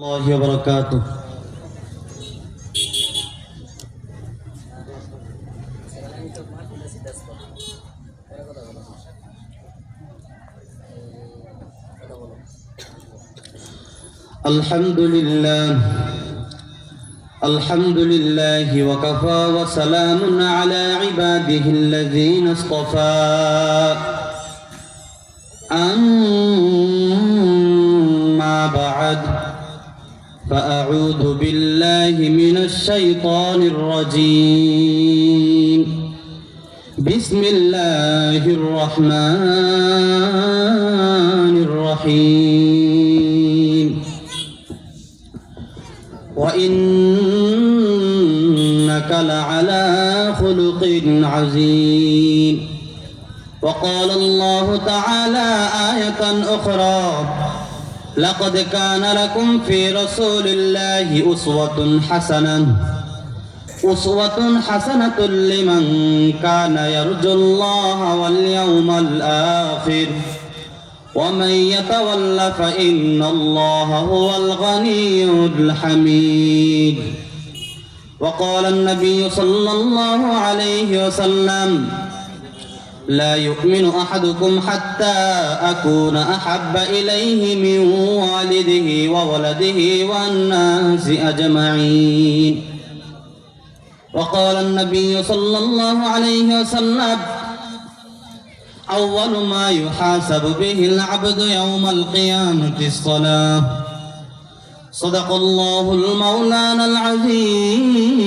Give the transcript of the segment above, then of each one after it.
الله وبركاته. الحمد لله الحمد لله وكفى وسلام على عباده الذين اصطفى أما بعد فأعوذ بالله من الشيطان الرجيم. بسم الله الرحمن الرحيم وإنك لعلى خلق عظيم. وقال الله تعالى آية أخرى. لقد كان لكم في رسول الله أسوة حسنة أسوة حسنة لمن كان يرجو الله واليوم الآخر ومن يتول فإن الله هو الغني الحميد وقال النبي صلى الله عليه وسلم لا يؤمن أحدكم حتى أكون أحب إليه من والده وولده والناس أجمعين. وقال النبي صلى الله عليه وسلم أول ما يحاسب به العبد يوم القيامة الصلاة. صدق الله المولانا العظيم.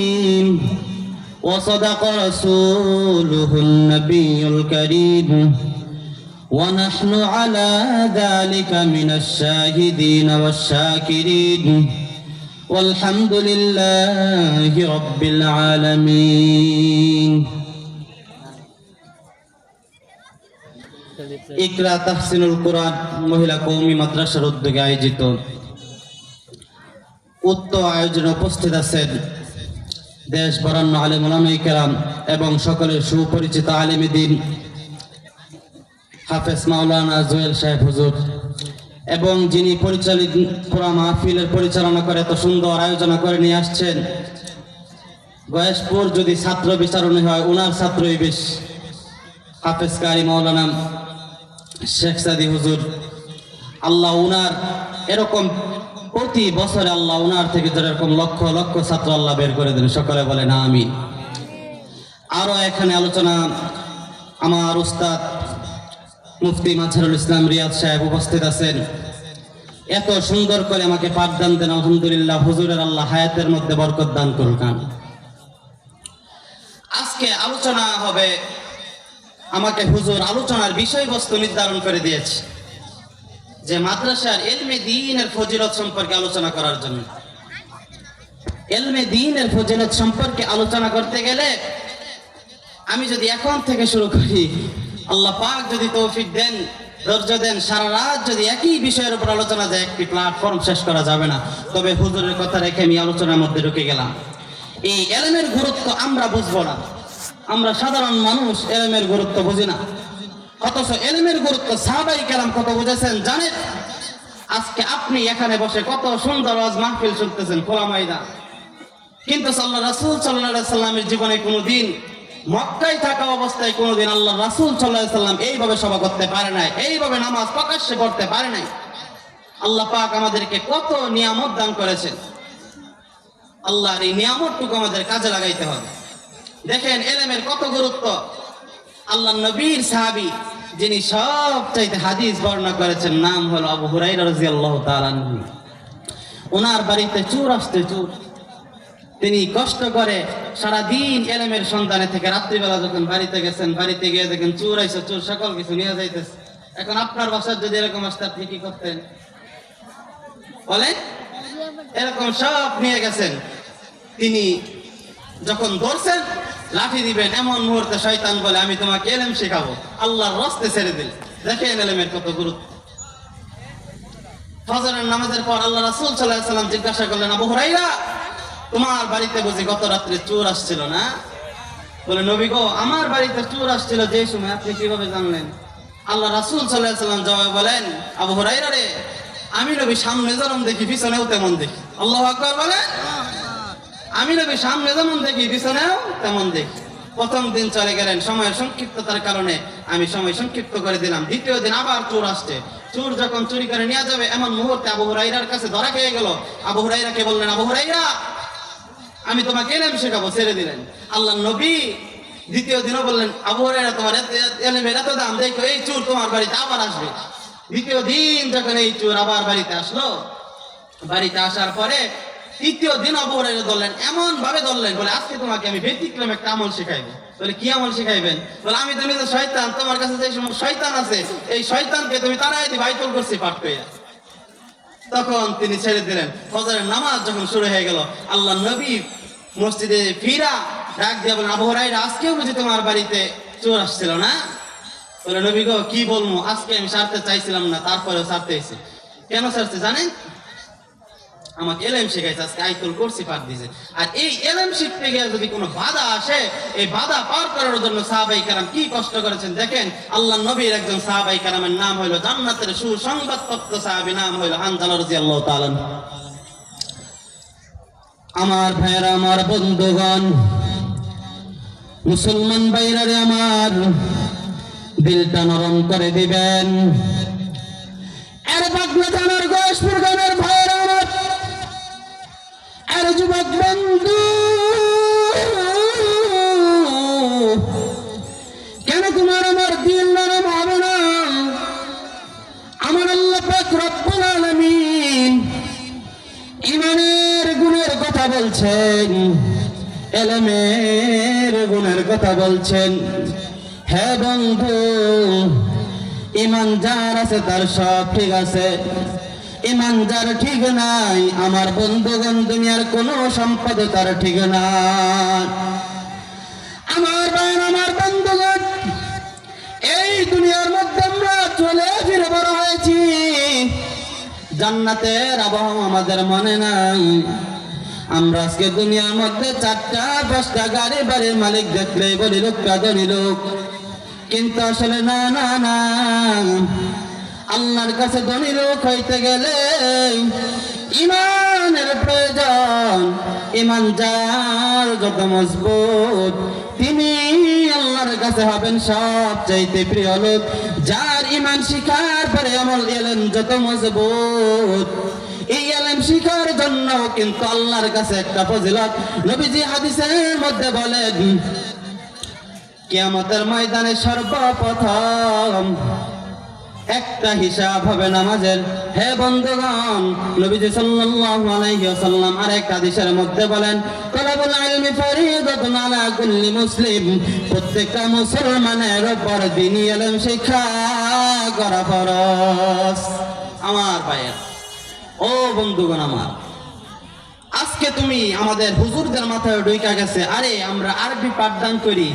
وصدق رسوله النبي الكريم ونحن على ذلك من الشاهدين والشاكرين والحمد لله رب العالمين ইকরা তাহসিনুল কোরআন মহিলা কৌমি মাদ্রাসার উদ্যোগে আয়োজিত উক্ত আয়োজনে উপস্থিত আছেন দেশ বরান্য আলেম ওলামাই কেরাম এবং সকলের সুপরিচিত আলেমী দিন, হাফেজ মাওলানা জুয়েল সাহেব হুজুর। এবং যিনি পরিচালিত পুরা মাহফিলের পরিচালনা করে, এত সুন্দর আয়োজনা করে নিয়ে আসছেন। গয়েশপুর যদি ছাত্র বিচারণী হয় ওনার ছাত্রই বেশ। হাফেজ কারি মাওলানা শেখ সাদি হুজুর। আল্লাহ উনার এরকম প্রতি বছরে আল্লাহ উনার থেকে যেরকম লক্ষ লক্ষ ছাত্র আল্লাহ বের করে দেন সকলে বলেন আমি আরও এখানে আলোচনা আমার উস্তাদ মুফতি মাঝারুল ইসলাম রিয়াদ সাহেব উপস্থিত আছেন। এত সুন্দর করে আমাকে পাঠদান দেন, আলহামদুলিল্লাহ, হুজুরের আল্লাহ হায়াতের মধ্যে বরকত দান করুক। আজকে আলোচনা হবে, আমাকে হুজুর আলোচনার বিষয়বস্তু নির্ধারণ করে দিয়েছে। যে মাদ্রাসার এলমে দিনের ফজিলত সম্পর্কে আলোচনা করার জন্য। এলমে দিনের ফজিলত সম্পর্কে আলোচনা করতে গেলে আমি যদি এখন থেকে শুরু করি, আল্লাহ পাক যদি তৌফিক দেন, ধৈর্য দেন, সারা রাত যদি একই বিষয়ের উপর আলোচনা যায়, একটি প্ল্যাটফর্ম শেষ করা যাবে না। তবে হুজুরের কথা রেখে আমি আলোচনার মধ্যে ঢুকে গেলাম। এই এলেমের গুরুত্ব আমরা বুঝব না। আমরা সাধারণ মানুষ এলেমের গুরুত্ব বুঝি না। অথচ এলেমের গুরুত্ব সাহাবাই কেরাম কত বুঝেছেন জানেন? আজকে আপনি এখানে বসে কত সুন্দর আজ মাহফিল শুনতেছেন খোলা ময়দান। কিন্তু সাল্লাহ রাসুল সাল্লাহ সাল্লামের জীবনে কোনোদিন মক্কায় থাকা অবস্থায় কোনোদিন আল্লাহ রাসুল সাল্লাহ সাল্লাম এইভাবে সভা করতে পারে নাই, এইভাবে নামাজ প্রকাশ্যে করতে পারে নাই। আল্লাহ পাক আমাদেরকে কত নিয়ামত দান করেছেন। আল্লাহর এই নিয়ামতটুকু আমাদের কাজে লাগাইতে হবে। দেখেন এলেমের কত গুরুত্ব। আল্লাহ নবীর সাহাবি যিনি সব চাইতে হাদিস বর্ণনা করেছেন, নাম হলো আবু রাদিয়াল্লাহু তাআলা আনহু। ওনার বাড়িতে চুর আসতে চুর। তিনি কষ্ট করে সারা দিন এলেমের সন্তানে থেকে রাত্রিবেলা যখন বাড়িতে গেছেন, বাড়িতে গিয়ে দেখেন চুর আইসে চুর সকল কিছু নিয়ে যাইতেছে। এখন আপনার বাসার যদি এরকম আসতে আপনি কি করতেন? বলেন, এরকম সব নিয়ে গেছেন। তিনি যখন ধরছেন লাঠি দিবেন, এমন মুহূর্তে শয়তান বলে, আমি তোমাকে এলেম শেখাবো। আল্লাহর রস্তে ছেড়ে দিল। দেখেন এলেমের কত গুরুত্ব। ফজরের নামাজের পর আল্লাহ জিজ্ঞাসা করলেন, আবু হুরাইরা, তোমার বাড়িতে বুঝি গত চোর আসছিল না? বলে, নবী গো, আমার বাড়িতে চোর আসছিল যে সময়, আপনি কীভাবে জানলেন? আল্লাহ রাসূল সাল্লাম জবাব বলেন, আবু হুরাইরা রে, আমি নবী সামনে যেমন দেখি, পিছনেও তেমন দেখি। আল্লাহ আকবর বলে আমি নবী সামনে যেমন দেখি পিছনেও তেমন দেখি। প্রথম দিন চলে গেলেন, সময়ের সংক্ষিপ্ততার কারণে আমি সময় সংক্ষিপ্ত করে দিলাম। দ্বিতীয় দিন আবার চোর আসছে। চোর যখন চুরি করে নিয়ে যাবে, এমন মুহূর্তে আবু হুরাইরার কাছে ধরা খেয়ে গেল। আবু হুরাইরাকে বললেন, আবু হুরাইরা আমি তোমাকে এলেম শেখাবো, ছেড়ে দিলেন। আল্লাহ নবী দ্বিতীয় দিনও বললেন, আবু হুরাইরা তোমার এলেমের এত দাম, দেখো এই চোর তোমার বাড়িতে আবার আসবে। দ্বিতীয় দিন যখন এই চোর আবার বাড়িতে আসলো, বাড়িতে আসার পরে তৃতীয় দিন অপহরণে ধরলেন এমন ভাবে ধরলেন, বলে আজকে তোমাকে আমি ব্যতিক্রম একটা আমল শেখাইবো। বলে, কি আমল শেখাইবেন? বলে, আমি তো নিজে শয়তান, তোমার কাছে যে সময় শয়তান আছে, এই শয়তানকে তুমি তারাই দিবে আইতল করছি পাঠ কইয়া তখন তিনি ছেড়ে দিলেন। ফজরের নামাজ যখন শুরু হয়ে গেল, আল্লাহ নবী মসজিদে ফিরা, ডাক দিয়ে বলেন আবহরাইরা আজকেও বুঝি তোমার বাড়িতে চোর আসছিল না? বলে, নবী গো, কি বলব? আজকে আমি সারতে চাইছিলাম না, তারপরেও সারতে এসে কেন সারতে? জানেন? আমাকে এলএম শেখাইছে, আজকে আইতুল করছি পাঠ দিয়েছে আর এই এলএম শিখতে গিয়ে যদি কোনো বাধা আসে, এই বাধা পার করার জন্য সাহাবাই কারাম কি কষ্ট করেছেন দেখেন? আল্লাহ নবীর একজন সাহাবাই কারামের নাম হইল জান্নাতের সুসংবাদপত্র সাহাবি নাম হইল হানজালা রাদিয়াল্লাহু তাআলা আমার ভাইয়েরা, আমার বন্ধুগণ, মুসলমান ভাইরারে আমার, দিলটা নরম করে দিবেন। এর পাগলা জানার গোসপুর গানের এর যুবক বন্ধু, কেন তোমার আমার দিল নরম হবে না? আমার আল্লাহ পাক রব্বুল ইমানের গুণের কথা বলছেন, এলেমের গুণের কথা বলছেন। হ্যাঁ বন্ধু ইমান যার আছে তার সব ঠিক আছে। ইমান যার ঠিক নাই, আমার বন্ধুগণ দুনিয়ার কোনো সম্পদ তার ঠিক নাই। আমার বোন আমার বন্ধুগণ, এই দুনিয়ার মধ্যে আমরা চলে ফিরে বড় হয়েছি। জান্নাতের আবহাওয়া আমাদের মনে নাই। আমরা আজকে দুনিয়ার মধ্যে চারটা, পাঁচটা গাড়ি বাড়ির মালিক দেখলেই বলি, লোক ধনী লোক। কিন্তু আসলে না না না। আল্লাহর কাছে ধনী লোক হইতে গেলে ইমানের প্রয়োজন। ইমান যার যত মজবুত, তিনি আল্লাহর কাছে হবেন সব চাইতে প্রিয় লোক। যার ইমান শিকার পরে আমল এলেন যত মজবুত। এই এলেম শিখার জন্য কিন্তু আল্লাহর কাছে একটা ফজিলত। নবীজি হাদিসের মধ্যে বলেন, কিয়ামতের ময়দানে সর্বপ্রথম একটা হিসাব হবে নামাজের। হে বন্ধুগণ, নবীজি সাল্লাল্লাহু আলাইহি ওয়াসাল্লাম আরেক হাদিসের মধ্যে বলেন, তলাবুল ইলমি ফরিদাতুন আলা কুল্লি মুসলিম। প্রত্যেকটা মুসলমানের উপর দ্বীনি ইলম শিক্ষা করা ফরজ। আমার ভাইয়ের, ও বন্ধুগণ আমার, আজকে তুমি আমাদের হুজুরদের মাথায় ডইকা গেছে, আরে, আমরা আরবি পাঠদান করি।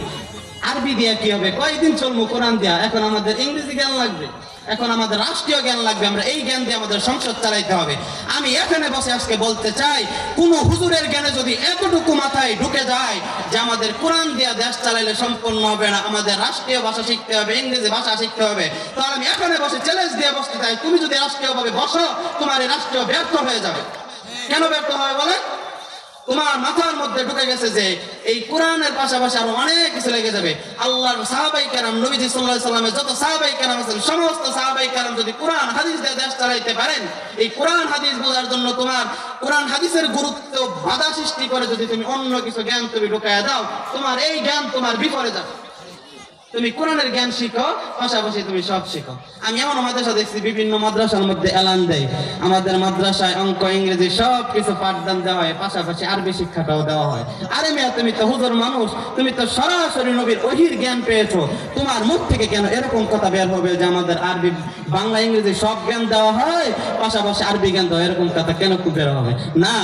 আরবি দিয়া কি হবে? কয়েকদিন চলবো কোরআন দিয়া? এখন আমাদের ইংরেজি জ্ঞান লাগবে। এখন আমাদের রাষ্ট্রীয় জ্ঞান লাগবে, আমরা এই জ্ঞান দিয়ে আমাদের সংসদ চালাইতে হবে। আমি এখানে বসে আজকে বলতে চাই, কোন হুজুরের জ্ঞানে যদি এতটুকু মাথায় ঢুকে যায় যে আমাদের কোরআন দিয়া দেশ চালাইলে সম্পূর্ণ হবে না, আমাদের রাষ্ট্রীয় ভাষা শিখতে হবে, ইংরেজি ভাষা শিখতে হবে, তাহলে আমি এখানে বসে চ্যালেঞ্জ দিয়ে বসতে চাই, তুমি যদি রাষ্ট্রীয়ভাবে বসো, তোমার এই রাষ্ট্রীয় ব্যর্থ হয়ে যাবে। কেন ব্যর্থ হবে বলে তোমার মাথার মধ্যে ঢুকে গেছে যে এই কোরআনের পাশাপাশি আরও অনেক কিছু লেগে যাবে। আল্লাহর সাহাবাই কেরাম, নবীজি সাল্লাহ সাল্লামের যত সাহাবাই কেরাম আছেন, সমস্ত সাহাবাই কেরাম যদি কোরআন, হাদিস দিয়ে দেশ চালাইতে পারেন, এই কোরআন, হাদিস বোঝার জন্য তোমার কোরআন, হাদিসের গুরুত্ব বাধা সৃষ্টি করে যদি তুমি অন্য কিছু জ্ঞান তুমি ঢুকাইয়া দাও, তোমার এই জ্ঞান তোমার বিপরে যাবে। তুমি কোরআনের জ্ঞান শিখো, পাশাপাশি তুমি সব শিখো। আমি এমন মাদ্রাসা দেখছি বিভিন্ন মাদ্রাসার মধ্যে এলান দেয়। আমাদের মাদ্রাসায় অঙ্ক, ইংরেজি সব কিছু পাঠদান দেওয়া হয়, পাশাপাশি আরবি শিক্ষাটাও দেওয়া হয়। আরে মেয়া, তুমি তো হুজুর মানুষ, তুমি তো সরাসরি নবীর ওহির জ্ঞান পেয়েছ। তোমার মুখ থেকে কেন এরকম কথা বের হবে যে আমাদের আরবি, বাংলা, ইংরেজি সব জ্ঞান দেওয়া হয়, পাশাপাশি আরবি জ্ঞান দেওয়া এরকম কথা কেন বের হবে? না,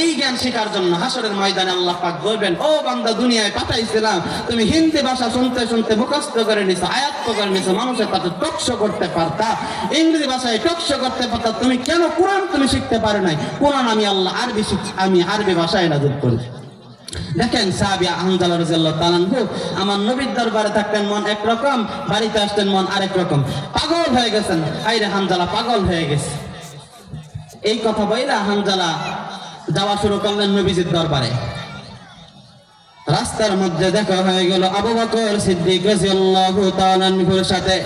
এই জ্ঞান শেখার জন্য হাসরের ময়দানে আল্লাহ পাক বলবেন, ও বান্দা, দুনিয়ায় পাঠাইছিলাম। তুমি হিন্দি ভাষা শুনতে শুনতে মুখস্থ করে নিছো আয়াত্ত করে নিছো, মানুষের কাছে টকশো করতে পারতা, ইংরেজি ভাষায় টকশো করতে পারতা, তুমি কেন কোরআন তুমি শিখতে পারো নাই? কোরআন আমি আল্লাহ আরবি শিখ- আমি আরবি ভাষায় নাজিল করেছি দেখেন সাহাবি আহমদাল্লাহ রাদিয়াল্লাহু তাআলা আনহু, আমার নবীর দরবারে থাকতেন মন একরকম, বাড়িতে আসতেন মন আরেক রকম পাগল হয়ে গেছেন। আইরে হামজালা, পাগল হয়ে গেছে। এই কথা বইলা হানজালা যাওয়া শুরু করলেন নবীজির দরবারে। রাস্তার মধ্যে দেখা হয়ে গেল আবু বকর সিদ্দিক রাদিয়াল্লাহু তাআলা আনহুর সাথে।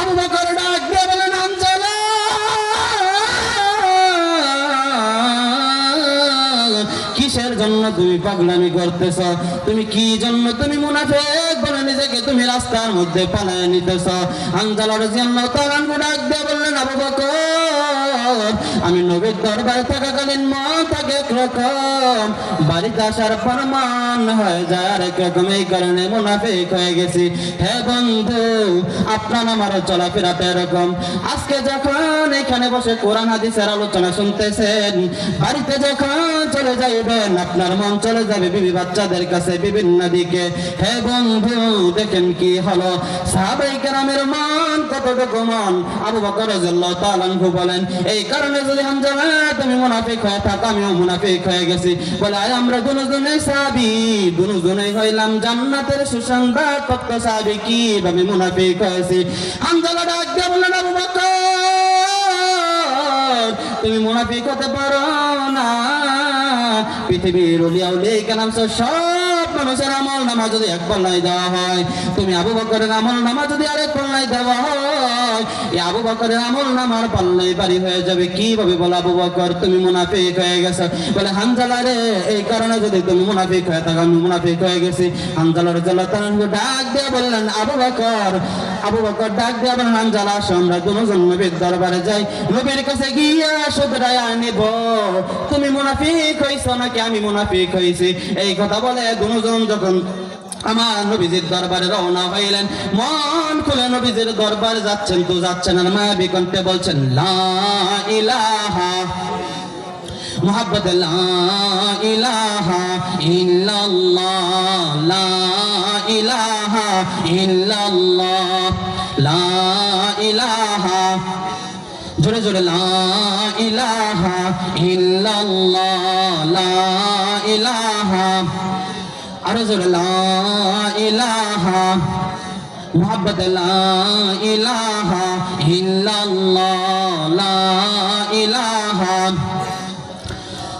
আবু বকর ডাক দিয়ে বলেন হানজালা কিসের জন্য তুমি পাগলামি করতেছ? তুমি কি জন্য তুমি মুনাফিক বলে নিজেকে তুমি রাস্তার মধ্যে পালায় নিতেছ? হানজালা রাদিয়াল্লাহু তাআলা ডাক দিয়ে বললেন, আবু বকর আমি নবীর দরবারে থাকাকালীন মন থাকে একরকম বাড়িতে আসার ফরমান হয়ে যায়। আরেক রকম এই কারণে মুনাফিক হয়ে গেছি। হে বন্ধু, আপনার আমার চলাফেরাটা এরকম। আজকে যখন এখানে বসে কোরআন, হাদিসের আলোচনা শুনতেছেন, বাড়িতে যখন চলে যাইবেন, আপনার মন চলে যাবে বিবি বাচ্চাদের কাছে বিভিন্ন দিকে। হে বন্ধু, দেখেন কি হলো। সাহাবাই কেরামের মন কতটুকু মন? আবু বকর রাদিয়াল্লাহু তাআলা বলেন, এই কারণে যদি হামজালা তুমি মুনাফিক হয়ে থাকো, আমিও মুনাফিক হয়ে গেছি। বলে আয় আমরা দুজনে সাহাবী দুজনে হইলাম জান্নাতের সুসংবাদ পত্র সাহাবী কীভাবে মুনাফিক হয়েছি। হামজালা ডাক দিয়ে বললেন, আবু তুমি মুনাফিক হতে পারো না। পৃথিবীর উলিয়া উলিয়া কেনাম সব মানুষের আমল নামা যদি এক পাল্লাই দেওয়া হয়, তুমি আবু বকরের আমল নামা যদি আরেক পল্লাই দেওয়া হয় এই আবু বকরের আমল নামার পাল্লাই বাড়ি হয়ে যাবে। কীভাবে বলো আবু বকর? তুমি মুনাফিক হয়ে গেছো। বলে, হানজালা রে, এই কারণে যদি তুমি মুনাফিক হয়ে থাকো, আমি মুনাফিক হয়ে গেছি। হানজালার জল্লাহ ডাক দিয়ে বললেন, আবু বকর আবু বকর ডাক দিয়ে বললেন হানজালা আসো আমরা দুজন নবীর দরবারে যাই। নবীর কাছে গিয়া শুধরাই আনিব তুমি মুনাফিক হইছো নাকি আমি মুনাফিক হইছি? এই কথা বলে দুজন যখন আমার নবীজির দরবারে রওনা হইলেন, মন খুলে নবীজির দরবারে যাচ্ছেন, তো যাচ্ছেন আর মায়াবী কণ্ঠে বলছেন, লা ইলাহা মোহাব্বত ইলাহা ইল্লাল্লাহ, লা ইলাহা ইল্লাল্লাহ, লা ইলাহা। জোরে জোরে, লা ইলাহা ইল্লাল্লাহ, লা ইলাহা। আরও জোরে, লা ইলাহা। মোহাব্বত, লা ইলাহা ইল্লাল্লাহ, লা ইলাহা। রহমাতুল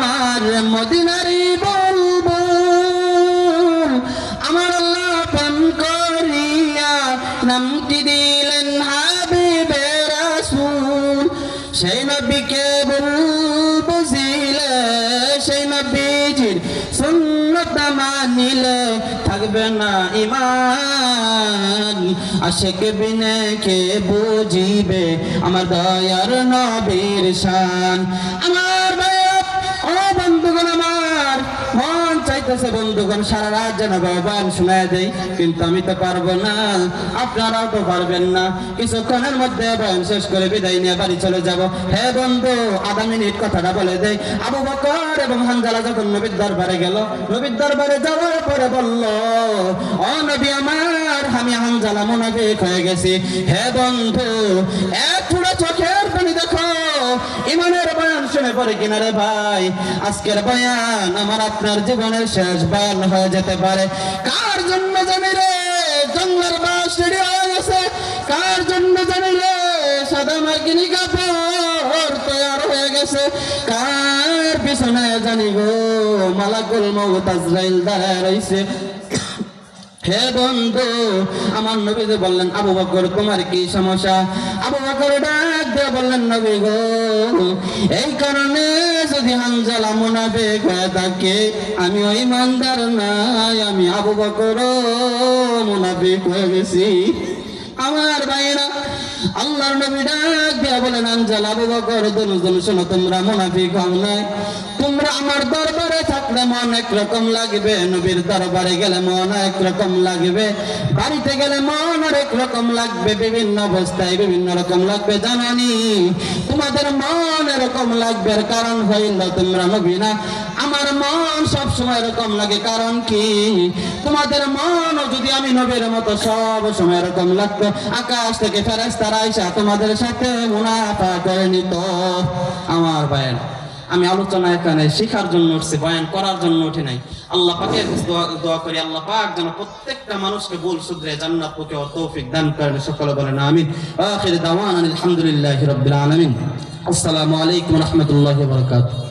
আমার মদিনারি বলবুল আমার আল্লাহ করিয়া নামটি দিলেন হাবিবে রাসূল। সেই নবীকে বুঝিলে, সেই নবীজির সুন্নত মানিলে থাকবে না ইমান আশেক বিনে কে বুঝিবে, আমার দয়ার নবীর শান। আমার চাইতেছে বন্ধুগণ, সারা রাত যেন ভগবান শোনায় দেই কিন্তু আমি তো পারব না। আপনারাও তো পারবেন না। কিছুক্ষণের মধ্যে বয়ান শেষ করে বিদায় নিয়ে বাড়ি চলে যাব। হে বন্ধু, আধা মিনিট কথাটা বলে দেই। আবু বকর এবং হানজালা যখন নবীর দরবারে গেল, নবীর দরবারে যাওয়ার পরে বলল, ও নবী আমার, আমি হানজালা মুনাফিক হয়ে গেছি। হে বন্ধু, এক চোখের পানি দেখো। ইমানের শুনে পরে কিনারে ভাই? আজকের বয়ান আমার আপনার জীবনের শেষ বয়ান হয়ে যেতে পারে। কার জন্য জানি রে? জঙ্গলের বাস রেডি হয়ে গেছে। কার জন্য জানি রে? সাদা মার্কিনি কাপড় তৈরি হয়ে গেছে। কার পিছনে জানি গো? মালাকুল মৌত আজরাইল দাঁড়ায় রইছে। হে বন্ধু, আমার নবী বললেন, আবু বকর, তোমার কি সমস্যা? আবু বকর ডাক দিয়ে বললেন নবী গো, এই কারণে যদি হানজালা মুনাফিক হয়ে থাকে, আমি ওই ইমানদার নাই, আমি আবু বকর মুনাফিক হয়ে গেছি। আমার ভাইরা আল্লাহর নবী ডাক দিয়া বলেন আনজাল আবু বকর দুজন শোনো, তোমরা মুনাফিক হও নাই তোমরা আমার দরবারে থাকলে মন একরকম লাগবে, নবীর দরবারে গেলে মন একরকম লাগবে। বাড়িতে গেলে মন এক রকম লাগবে, বিভিন্ন অবস্থায় বিভিন্ন রকম লাগবে, জানানি। তোমাদের মন এরকম লাগবে কারণ হইল তোমরা নবী না। মন সব সময় এরকম লাগে, কারণ কি? তোমাদের মন যদি আমি নবীর মতো সব সময় এরকম লাগতো, আকাশ থেকে ফেরেস্তারা আইসা তোমাদের সাথে মুনাফা করে নিত। আমার ভাইয়ের, আমি আলোচনা এখানে শেখার জন্য উঠছি, বয়ান করার জন্য উঠে নাই। আল্লাহ পাকের দোয়া করি, আল্লাহ পাক যেন প্রত্যেকটা মানুষকে বল শুধরে জান্নাত পকে ও তৌফিক দান করেন, সকলে বলেন আমিন। আখির দাওয়ান আলহামদুলিল্লাহি রাব্বিল আলামিন। আসসালামু আলাইকুম রাহমাতুল্লাহি ওয়া বারাকাতুহু।